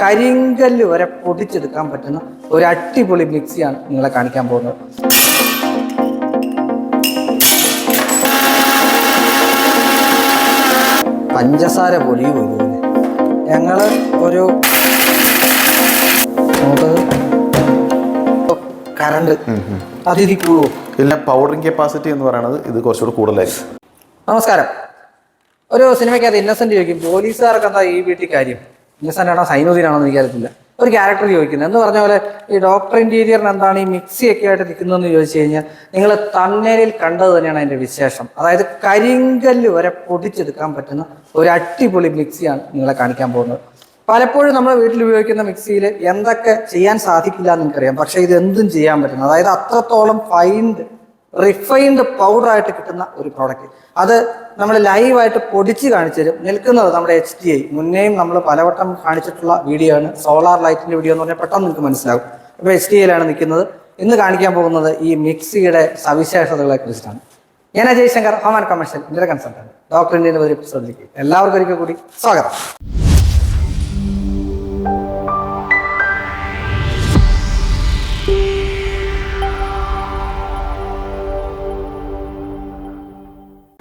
കരിങ്കല്ല് വരെ പൊടിച്ചെടുക്കാൻ പറ്റുന്ന ഒരു അടിപൊളി മിക്സിയാണ് നിങ്ങളെ കാണിക്കാൻ പോകുന്നത്. പഞ്ചസാര പൊടി പോലും ഞങ്ങൾ ഒരു കറണ്ട് അതിരിക്കുള്ളൂ പിന്നെ പൗഡറിംഗ് കപ്പാസിറ്റി എന്ന് പറയുന്നത് ഇത് കുറച്ചുകൂടി കൂടുതലായിരിക്കും. നമസ്കാരം. ഒരു സിനിമയ്ക്കകത്ത് ഇന്നസെന്റ് ചോദിക്കും പോലീസുകാർക്ക് എന്താ ഈ വീട്ടിൽ കാര്യം? ഇന്നസെന്റ് ആണോ സൈനുദ്ദീനാണോ എന്ന് എനിക്കറിയത്തില്ല. ഒരു ക്യാരക്ടർ ചോദിക്കുന്നത് എന്ന് പറഞ്ഞ പോലെ ഈ ഡോക്ടർ ഇന്റീരിയറിന് എന്താണ് ഈ മിക്സി ഒക്കെ ആയിട്ട് നിൽക്കുന്നതെന്ന് ചോദിച്ചു കഴിഞ്ഞാൽ നിങ്ങൾ തണ്ണേരിൽ കണ്ടത് തന്നെയാണ് അതിന്റെ വിശേഷം. അതായത് കരിങ്കല്ല് വരെ പൊടിച്ചെടുക്കാൻ പറ്റുന്ന ഒരു അടിപൊളി മിക്സിയാണ് നിങ്ങളെ കാണിക്കാൻ പോകുന്നത്. പലപ്പോഴും നമ്മൾ വീട്ടിൽ ഉപയോഗിക്കുന്ന മിക്സിയിൽ എന്തൊക്കെ ചെയ്യാൻ സാധിക്കില്ല എന്ന് നിങ്ങൾക്കറിയാം. പക്ഷേ ഇത് എന്തും ചെയ്യാൻ പറ്റുന്നു അതായത് അത്രത്തോളം ഫൈൻഡ് റിഫൈൻഡ് പൗഡർ ആയിട്ട് കിട്ടുന്ന ഒരു പ്രോഡക്റ്റ് അത് നമ്മൾ ലൈവായിട്ട് പൊടിച്ച് കാണിച്ചു തരും. നിൽക്കുന്നത് നമ്മുടെ എച്ച് ഡി ഐ മുന്നേയും നമ്മൾ പലവട്ടം കാണിച്ചിട്ടുള്ള വീഡിയോ ആണ്. സോളാർ ലൈറ്റിന്റെ വീഡിയോ എന്ന് പറഞ്ഞാൽ പെട്ടെന്ന് നിങ്ങൾക്ക് മനസ്സിലാകും അപ്പോൾ എച്ച് ഡി ഐയിലാണ് നിൽക്കുന്നത്. ഇന്ന് കാണിക്കാൻ പോകുന്നത് ഈ മിക്സിയുടെ സവിശേഷതകളെ കുറിച്ചിട്ടാണ് ഞാൻ Ajay Shankar home and commercial ഇന്ത്യയുടെ കൺസൾട്ടന്റ് ഡോക്ടർ ഇന്ത്യൻ ഒരു എപ്പിസോഡിലേക്ക് എല്ലാവർക്കും ഒരിക്കൽ കൂടി സ്വാഗതം.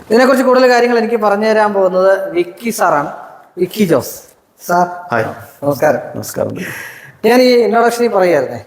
ഇതിനെക്കുറിച്ച് കൂടുതൽ കാര്യങ്ങൾ എനിക്ക് പറഞ്ഞു തരാൻ പോകുന്നത് വിക്കി സാറാണ്. Vicky Jose. Sir hi. നമസ്കാരം. നമസ്കാരം. ഞാൻ ഈ ഇൻട്രൊഡക്ഷനിൽ പറയായിരുന്നേ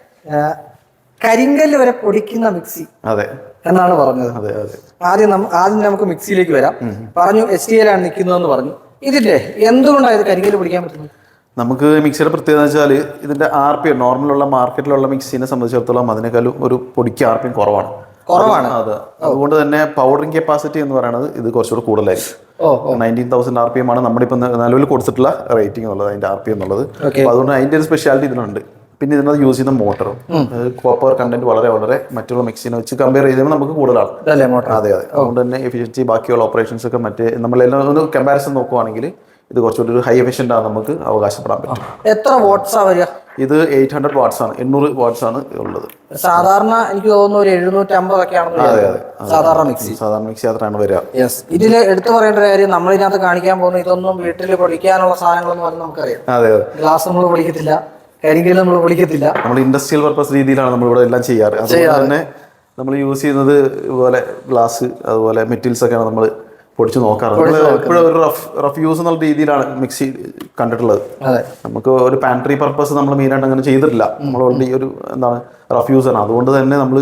കരിങ്കല്ല് വരെ പൊടിക്കുന്ന മിക്സി അതെ. എന്നാണ് പറഞ്ഞത്. അതെ അതെ. ആദ്യം ആദ്യം നമുക്ക് മിക്സിയിലേക്ക് വരാം. പറഞ്ഞു എസ് ടി എല്ലാണ് നിൽക്കുന്നതെന്ന് പറഞ്ഞു. ഇതിന്റെ എന്തുകൊണ്ടാണ് ഇത് കരിങ്കല്ല് പൊടിക്കാൻ പറ്റുന്നത്? നമുക്ക് മിക്സിയുടെ പ്രത്യേകത വെച്ചാൽ ഇതിന്റെ ആർ പി നോർമലുള്ള മാർക്കറ്റിലുള്ള മിക്സിനെ സംബന്ധിച്ചിടത്തോളം അതിനേക്കാളും ഒരു പൊടിക്ക് ആർ പി കുറവാണ്. കുറവാണ്. അതെ അതുകൊണ്ട് തന്നെ പൗഡറിംഗ് കപ്പാസിറ്റി എന്ന് പറയുന്നത് ഇത് കുറച്ചുകൂടെ കൂടുതലായിരിക്കും nineteen thousand R P M ആണ് നമ്മുടെ ഇപ്പം നിലവിൽ കൊടുത്തിട്ടുള്ള റേറ്റിംഗ് എന്നുള്ളത് അതിന്റെ ആർ പി എന്നുള്ളത്. അപ്പോൾ അതുകൊണ്ട് അതിന്റെ ഒരു സ്പെഷ്യാലിറ്റി ഇതിനുണ്ട് പിന്നെ ഇതിനകത്ത് യൂസ് ചെയ്യുന്ന മോട്ടറും കോപ്പർ കണ്ടന്റ് വളരെ വളരെ മറ്റുള്ള മിക്സിനെ വെച്ച് കമ്പയർ ചെയ്യുമ്പോൾ നമുക്ക് കൂടുതലാണ്. അതെ അതെ. അതുകൊണ്ട് തന്നെ എഫിഷ്യൻസി ബാക്കിയുള്ള ഓപ്പറേഷൻസ് ഒക്കെ മറ്റേ നമ്മളെല്ലാം ഒന്ന് കമ്പാരിസൺ നോക്കുവാണെങ്കിൽ ഇത് കുറച്ചുകൂടി ഒരു ഹൈ എഫിഷ്യന്റ് ആണ് നമുക്ക് അവകാശപ്പെടാൻ പറ്റും. എത്ര വാട്ട്സ് വരിക? ഇത് എയ്റ്റ് ഹൺഡ്രഡ് വാട്ട്സ് ആണ്. എണ്ണൂറ് വാട്ട്സ് ആണ് ഉള്ളത്. സാധാരണ എനിക്ക് തോന്നുന്നു ഒരു എഴുന്നൂറ്റമ്പതൊക്കെയാണ് സാധാരണ മിക്സി സാധാരണ മിക്സി അത്രയാണ് വരിക. യെസ് ഇതിൽ എടുത്തു പറയേണ്ട ഒരു കാര്യം നമ്മൾ ഇതിനകത്ത് കാണിക്കാൻ പോകുന്ന ഇതൊന്നും വീട്ടിൽ പൊടിക്കാനുള്ള സാധനങ്ങളൊന്നും പറഞ്ഞ് നമുക്കറിയാം. അതെ അതെ. ഗ്ലാസ് നമ്മൾ പൊടിക്കത്തില്ല. കരിങ്കല്ല് നമ്മൾ പൊടിക്കത്തില്ല. നമ്മൾ ഇൻഡസ്ട്രിയൽ പർപ്പസ് രീതിയിലാണ് നമ്മൾ ഇവിടെ എല്ലാം ചെയ്യാറ്. അതുപോലെ തന്നെ നമ്മൾ യൂസ് ചെയ്യുന്നത് ഇതുപോലെ ഗ്ലാസ് അതുപോലെ മെറ്റീരിയൽസ് ഒക്കെയാണ് നമ്മൾ പൊടിച്ച് നോക്കാറ്. എപ്പോഴും ഒരു റഫ് റഫ് യൂസ് എന്നുള്ള രീതിയിലാണ് മിക്സി കണ്ടിട്ടുള്ളത്. നമുക്ക് ഒരു പാൻട്രി പർപ്പസ് നമ്മൾ മെയിനായിട്ട് അങ്ങനെ ചെയ്തിട്ടില്ല. നമ്മൾ ഓൾറെഡി ഒരു എന്താണ് റഫ് യൂസ് ആണ്. അതുകൊണ്ട് തന്നെ നമ്മൾ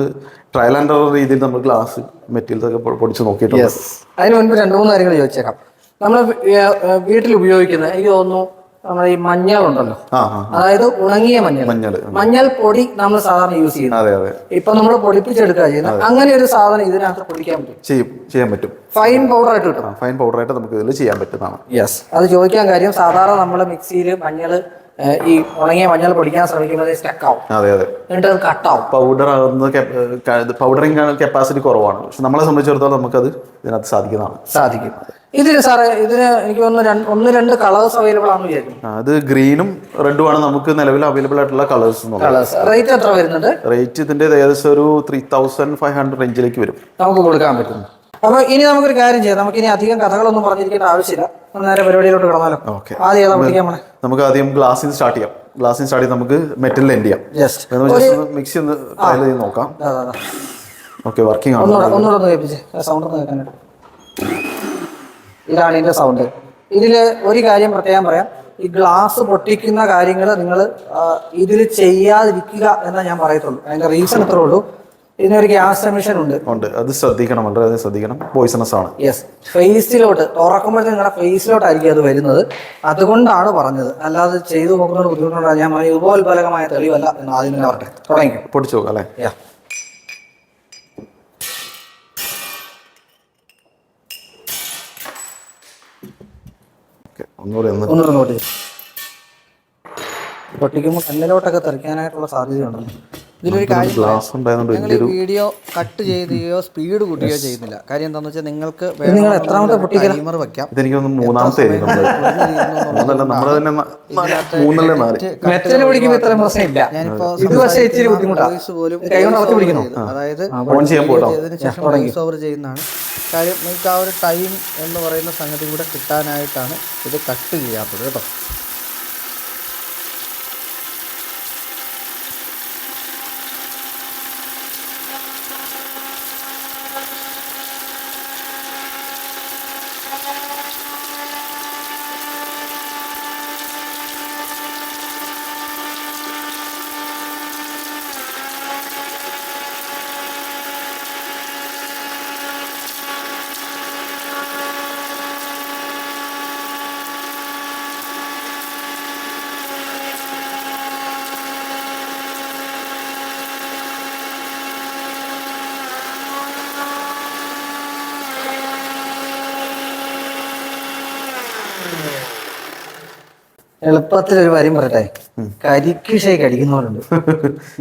ട്രയൽ ആൻഡ് എറർ രീതിയിൽ നമ്മൾ ഗ്ലാസ് മെറ്റീരിയൽസ് ഒക്കെ പൊടിച്ച് നോക്കിയിട്ടുണ്ട്. അതിന് മുൻപ് രണ്ട് മൂന്ന് കാര്യങ്ങൾ ചോദിച്ചേക്കാം. നമ്മൾ വീട്ടിൽ ഉപയോഗിക്കുന്ന എനിക്ക് തോന്നുന്നു നമ്മുടെ ഈ മഞ്ഞൾ ഉണ്ടല്ലോ അതായത് ഉണങ്ങിയ മഞ്ഞൾ. മഞ്ഞൾ പൊടി നമ്മൾ സാധാരണ യൂസ് ചെയ്യുന്നത്. അതെ അതെ. ഇപ്പൊ നമ്മൾ പൊടിപ്പിച്ചെടുക്കുക ചെയ്യുന്നത്. അങ്ങനെ ഒരു സാധനം ഇതിനകത്ത് പൊടിക്കാൻ പറ്റും. ചെയ്യും ചെയ്യാൻ പറ്റും. ഫൈൻ പൗഡർ ആയിട്ട് കിട്ടും. ഫൈൻ പൗഡർ ആയിട്ട് നമുക്ക് ഇതിൽ ചെയ്യാൻ പറ്റുന്നതാണ്. യെസ് അത് ചോദിക്കാൻ കാര്യം സാധാരണ നമ്മൾ മിക്സിയിൽ മഞ്ഞൾ ഈ ഉണങ്ങിയ മഞ്ഞൾ പൊടിക്കാൻ ശ്രമിക്കുന്നത് സ്റ്റക്ക് ആവും. അതെ അതെ. എന്നിട്ട് അത് കട്ടാവും പൗഡർ ആകുന്ന പൗഡറിങ് കപ്പാസിറ്റി കുറവാണ്. പക്ഷെ നമ്മളെ സംബന്ധിച്ചിടത്തോളം നമുക്കത് ഇതിനകത്ത് സാധിക്കുന്നതാണ്. സാധിക്കും. ഇതിന് സാറേ ഇതിന് എനിക്ക് തോന്നുന്നു ഒന്ന് രണ്ട് കളേഴ്സ് അവൈലബിൾ ആണെന്ന് വിചാരിക്കും അത് ഗ്രീനും റെഡും ആണ് നമുക്ക് നിലവിൽ അവൈലബിൾ ആയിട്ടുള്ള കളേഴ്സ് കളേഴ്സ് റേറ്റ് എത്ര വരുന്നുണ്ട്? റേറ്റ് ഇതിന്റെ ഏകദേശം ഒരു ത്രീ തൗസൻഡ് ഫൈവ് ഹൺഡ്രഡ് റേഞ്ചിലേക്ക് വരും. നമുക്ക് കൊടുക്കാൻ പറ്റും. അപ്പൊ ഇനി നമുക്കൊരു കാര്യം ചെയ്യാം. നമുക്ക് ഇനി അധികം കഥകളൊന്നും പറഞ്ഞിരിക്കേണ്ട ആവശ്യമില്ല. നേരെ പരിപാടിയിലോട്ട് കിടന്നാലോ? ആദ്യം ഏതാ പഠിക്കാൻ പോണേ? നമുക്ക് ആദ്യം ഗ്ലാസ്സിൽ സ്റ്റാർട്ട് ചെയ്യാം. ഗ്ലാസ്സിൽ സ്റ്റാർട്ട് ചെയ്ത് നമുക്ക് മെറ്റലിൽ എൻഡ് ചെയ്യാം. മിക്സി ഒന്ന് ട്രയൽ ചെയ്ത് നോക്കാം. ഓക്കെ വർക്കിംഗ് ആണ്. ഒന്നുകൂടെ ഒന്ന് കേൾപ്പിച്ച്. സൗണ്ട് ഒന്ന് കേൾക്കാനായിട്ട്. ഇതാണ് ഇതിന്റെ സൗണ്ട് ഇതിൽ ഒരു കാര്യം പ്രത്യേകം പറയാം. ഈ ഗ്ലാസ് പൊട്ടിക്കുന്ന കാര്യങ്ങൾ നിങ്ങൾ ഇതിൽ ചെയ്യാതിരിക്കുക എന്നേ ഞാൻ പറയത്തുള്ളൂ. അതിന്റെ റീസൺ ഇത്രേ ഉള്ളൂ. ഇതിനൊരു ഗ്യാസ് എമിഷൻ ഉണ്ട്. ഉണ്ട്. അത് ശ്രദ്ധിക്കണം വളരെ ശ്രദ്ധിക്കണം. പോയിസണസ് ആണ്. യെസ് ഫേസിലോട്ട് തുറക്കുമ്പോൾ നിങ്ങളുടെ ഫേസിലോട്ടായിരിക്കും അത് വരുന്നത്. അതുകൊണ്ടാണ് പറഞ്ഞത്. അല്ലാതെ ചെയ്തു നോക്കുന്നത് ബുദ്ധിമുട്ടുണ്ടാകും ഞാൻ ഉപോത്ബലകമായ തെളിവല്ല എന്ന് ആദ്യം തന്നെ പറഞ്ഞു. തുടങ്ങി പൊടിച്ചു നോക്കാം അല്ലേ? ഒന്നുകൂടി ഒന്നുകൂടെ പൊട്ടിക്കുമ്പോൾ കണ്ണിലോട്ടൊക്കെ തെറിക്കാനായിട്ടുള്ള സാധ്യതയുണ്ടല്ലോ. ഇതിലൊരു കാര്യം ഞങ്ങൾ ഈ വീഡിയോ കട്ട് ചെയ്യുകയോ സ്പീഡ് കൂട്ടുകയോ ചെയ്യുന്നില്ല. കാര്യം എന്താണെന്ന് വെച്ചാൽ നിങ്ങൾക്ക് നിങ്ങൾ എത്രാമത്തെ ടൈമർ വെക്കാം. ഇതെനിക്ക് മൂന്നാമത്തെ ഞാനിപ്പോ വോയിസ് പോലും അതായത് വോയിസ് ഓവർ ചെയ്യുന്നതാണ്. കാര്യം നിങ്ങൾക്ക് ആ ഒരു ടൈം എന്ന് പറയുന്ന സംഗതി കൂടെ കിട്ടാനായിട്ടാണ് ഇത് കട്ട് ചെയ്യാത്തത് കേട്ടോ. എളുപ്പത്തിൽ ഒരു കാര്യം പറയട്ടെ? കരിക്ക് ഷേക്ക് അടിക്കുന്നവരുണ്ട്.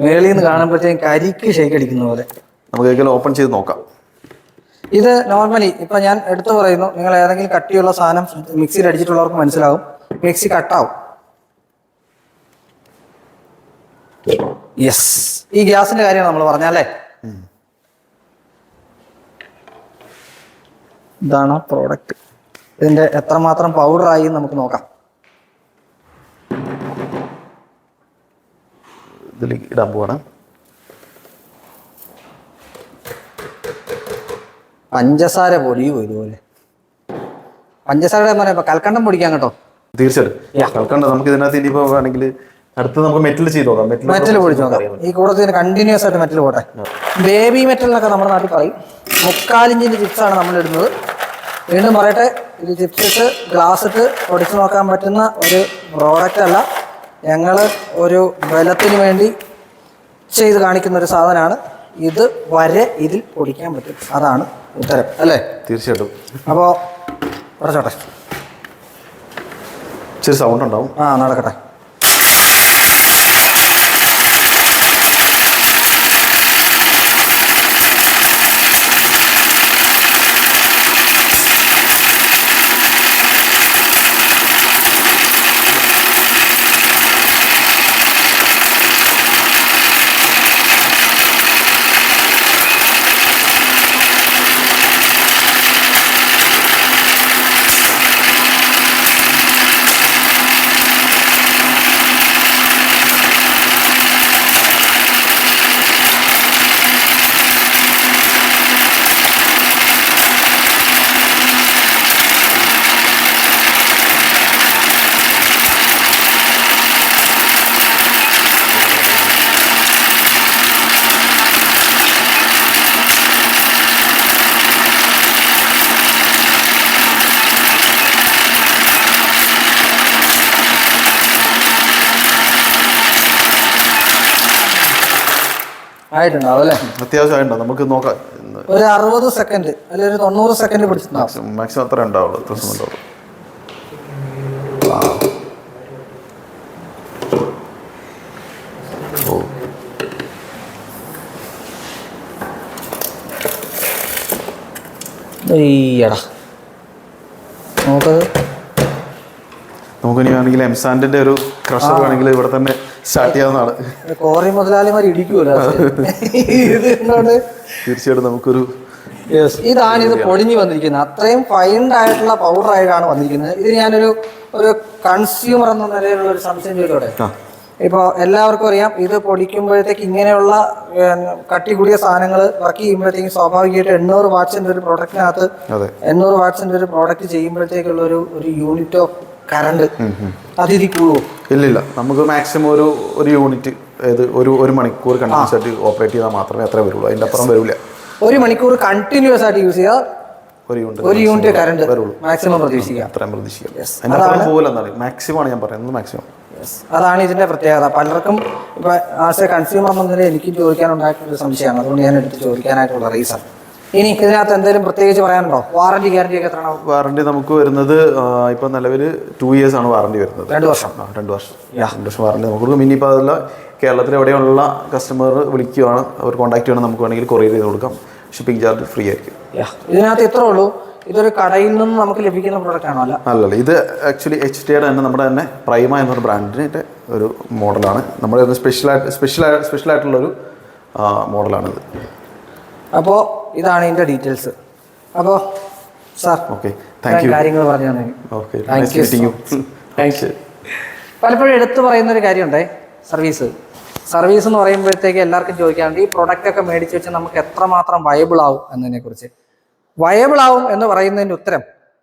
മേളിൽ നിന്ന് കാണുമ്പോഴത്തേക്കും കരിക്ക് ഷേക്ക് അടിക്കുന്ന പോലെ. നമുക്ക് ഓപ്പൺ ചെയ്ത് നോക്കാം. ഇത് നോർമലി ഇപ്പൊ ഞാൻ എടുത്തു പറയുന്നു നിങ്ങൾ ഏതെങ്കിലും കട്ടിയുള്ള സാധനം മിക്സിയിൽ അടിച്ചിട്ടുള്ളവർക്ക് മനസ്സിലാവും. മിക്സി കട്ടാവും യെസ് ഈ ഗ്യാസിന്റെ കാര്യമാണ് നമ്മൾ പറഞ്ഞല്ലേ ഇതാണ് പ്രോഡക്റ്റ് ഇതിന്റെ എത്രമാത്രം പൗഡർ ആയി നമുക്ക് നോക്കാം. ഇതിൽ ഇടാൻ പോവാണ്. പഞ്ചസാര പൊടിയും ഇതുപോലെ. പഞ്ചസാരയുടെ കൽക്കണ്ടം പൊടിക്കാം കേട്ടോ. തീർച്ചയായിട്ടും. കൽക്കണ്ടം നമുക്ക് ഇതിനകത്ത് ഇനിയിപ്പോ വേണമെങ്കിൽ അടുത്ത് നമുക്ക് മെറ്റൽ ചെയ്ത് നോക്കാം. മെറ്റൽ പൊടിച്ച് നോക്കാം. ഈ കൂടത്തിന് കണ്ടിന്യൂസ് ആയിട്ട് മെറ്റൽ പോട്ടെ. ബേബി മെറ്റൽ എന്നൊക്കെ നമ്മുടെ നാട്ടിൽ പറയും. മുക്കാലിഞ്ചിന്റെ ചിപ്സ് ആണ് നമ്മൾ ഇടുന്നത്. വീണ്ടും പറയട്ടെ ഇത് ചിപ്സ് ഇട്ട് ഗ്ലാസ് ഇട്ട് പൊടിച്ച് നോക്കാൻ പറ്റുന്ന ഒരു പ്രോഡക്റ്റ് അല്ല. ഞങ്ങൾ ഒരു ബലത്തിന് വേണ്ടി ചെയ്ത് കാണിക്കുന്ന ഒരു സാധനമാണ്. ഇത് വരെ ഇതിൽ പൊടിക്കാൻ പറ്റും. അതാണ് ഉത്തരം. അല്ലേ? തീർച്ചയായിട്ടും. അപ്പോൾ കുറച്ചോട്ടെ. ഇച്ചിരി സൗണ്ട് ഉണ്ടാവും. ആ നടക്കട്ടെ. ആയിട്ടുണ്ടാവും അല്ലേ? അത്യാവശ്യമായിട്ടുണ്ടോ? നമുക്ക് നോക്കാം. ഒരു അറുപത് സെക്കൻഡ് അല്ലെങ്കിൽ ഒരു തൊണ്ണൂറ് സെക്കൻഡ് പിടിച്ചിട്ടുണ്ടാവും. മാക്സിമം അത്ര ഉണ്ടാവുള്ളൂ എത്ര സമയം ഉണ്ടാവുള്ളൂ. ഓ ഈയടാ. നോക്കത് നമുക്കിനി വേണമെങ്കിൽ എംസാൻഡിന്റെ ഒരു ക്രഷർ വേണമെങ്കിൽ ഇവിടെ തന്നെ സ്റ്റാർട്ട് ചെയ്യാവുന്നതാണ്. കോറി മുതലാളിമാർ ഇടിക്കൂല. ഇത് തീർച്ചയായിട്ടും നമുക്കൊരു ഇതാണ് ഇത് പൊടിഞ്ഞു വന്നിരിക്കുന്നത്. അത്രയും ഫൈൻഡ് ആയിട്ടുള്ള പൗഡർ ആയിട്ടാണ് വന്നിരിക്കുന്നത്. ഇത് ഞാനൊരു ഒരു കൺസ്യൂമർ എന്ന നിലയിലുള്ള ഒരു സംശയം ചോദിച്ചോട്ടെ ഇപ്പൊ ഇപ്പോൾ എല്ലാവർക്കും അറിയാം ഇത് പൊടിക്കുമ്പോഴത്തേക്ക് ഇങ്ങനെയുള്ള കട്ടി കൂടിയ സാധനങ്ങൾ വർക്ക് ചെയ്യുമ്പോഴത്തേക്കും സ്വാഭാവികമായിട്ട് എണ്ണൂറ് വാട്ട്സിന്റെ ഒരു പ്രൊഡക്റ്റിനകത്ത് എണ്ണൂറ് വാട്ട്സിന്റെ ഒരു പ്രോഡക്റ്റ് ചെയ്യുമ്പോഴത്തേക്കുള്ള ഒരു ഒരു യൂണിറ്റ് ഓഫ് കറണ്ട്. അതിരി കൂടുമോ ഇല്ലില്ല. നമുക്ക് മാക്സിമം ഒരു ഒരു യൂണിറ്റ് അതായത് ഒരു ഒരു മണിക്കൂർ കണ്ടിന്യൂസ് ആയിട്ട് ഓപ്പറേറ്റ് ചെയ്താൽ മാത്രമേ അത്ര വരുള്ളൂ. അതിന്റെ അപ്പുറം വരില്ല ഒരു മണിക്കൂർ കണ്ടിന്യൂസ് ആയിട്ട് യൂസ് ചെയ്താൽ ഒരു യൂണിറ്റ് ഒരു യൂണിറ്റ് കറണ്ട് വരുള്ളൂ. മാക്സിമം പ്രതീക്ഷിക്കാം. അത്രയും പ്രതീക്ഷിക്കാം. അതിന്റെ അപ്പുറം പോകില്ല മാക്സിമം ആണ് ഞാൻ പറയുന്നത്. മാക്സിമം അതാണ് ഇതിന്റെ പ്രത്യേകത. പലർക്കും ഇപ്പൊ ആസ് എ കൺസ്യൂമർ എന്നതിൽ എനിക്ക് എനിക്കും ചോദിക്കാനുണ്ടായിട്ടുള്ള ഒരു സംശയമാണ്. അതുകൊണ്ട് ഞാൻ എടുത്ത് ചോദിക്കാനായിട്ടുള്ള റീസൺ ഇനി ഇതിനകത്ത് എന്തെങ്കിലും പ്രത്യേകിച്ച് പറയാനുണ്ടോ? വാറന്റി ഗ്യാരണ്ടി ഒക്കെ എത്രയാണോ വാറന്റി നമുക്ക് വരുന്നത് ഇപ്പൊ നിലവിൽ ടു ഇയേഴ്സ് ആണ് വാറന്റി വരുന്നത്. രണ്ട് വർഷം. രണ്ട് വർഷം. രണ്ട് വർഷം വാറന്റി നമുക്ക് കൊടുക്കും. ഇനിയിപ്പോൾ അതല്ല കേരളത്തിൽ എവിടെയുള്ള കസ്റ്റമർ വിളിക്കുകയാണ് അവർ കോൺടാക്ട് ചെയ്യണം നമുക്ക് വേണമെങ്കിൽ കൊറിയർ ചെയ്ത് കൊടുക്കാം. ഷിപ്പിംഗ് ചാർജ് ഫ്രീ ആയിരിക്കും. ഇതിനകത്ത് എത്ര ഉള്ളൂ? ഇതൊരു കടയിൽ നിന്ന് നമുക്ക് ലഭിക്കുന്ന പ്രോഡക്റ്റ് ആണോ അല്ല? അല്ല ഇത് ആക്ച്വലി എച്ച് ടിയുടെ തന്നെ നമ്മുടെ തന്നെ പ്രൈമ എന്നൊരു ബ്രാൻഡിന്റെ ഒരു മോഡലാണ് നമ്മുടെ സ്പെഷ്യലായിട്ട് സ്പെഷ്യൽ സ്പെഷ്യലായിട്ടുള്ളൊരു മോഡലാണിത് അപ്പോൾ ഇതാണ് ഇതിന്റെ ഡീറ്റെയിൽസ്. അപ്പോൾ സാർ ഓക്കെ കാര്യങ്ങൾ പറഞ്ഞു തന്നെ യു താങ്ക് യു പലപ്പോഴും എടുത്തു പറയുന്ന ഒരു കാര്യമുണ്ടേ സർവീസ്. സർവീസ് എന്ന് പറയുമ്പോഴത്തേക്ക് എല്ലാവർക്കും ചോദിക്കാറുണ്ട് ഈ പ്രൊഡക്റ്റ് ഒക്കെ മേടിച്ച് വെച്ച് നമുക്ക് എത്രമാത്രം വയബിൾ ആവും എന്നതിനെ കുറിച്ച് വയബിൾ ആവും എന്ന് പറയുന്നതിന്റെ ഉത്തരം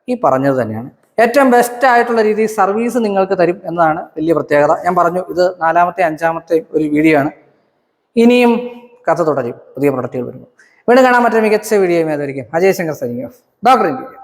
ഈ പറഞ്ഞത് തന്നെയാണ്. ഏറ്റവും ബെസ്റ്റ് ആയിട്ടുള്ള രീതിയിൽ സർവീസ് നിങ്ങൾക്ക് തരും എന്നതാണ് വലിയ പ്രത്യേകത. ഞാൻ പറഞ്ഞു ഇത് നാലാമത്തെ അഞ്ചാമത്തെ ഒരു വീഡിയോ ആണ്. ഇനിയും കഥ തുടരും പുതിയ പ്രൊഡക്റ്റുകൾ വരുമ്പോൾ. വീണ്ടും കാണാൻ പറ്റുന്ന മികച്ച വീഡിയോ ഏതായിരിക്കും Ajay Shankar of. Doctor India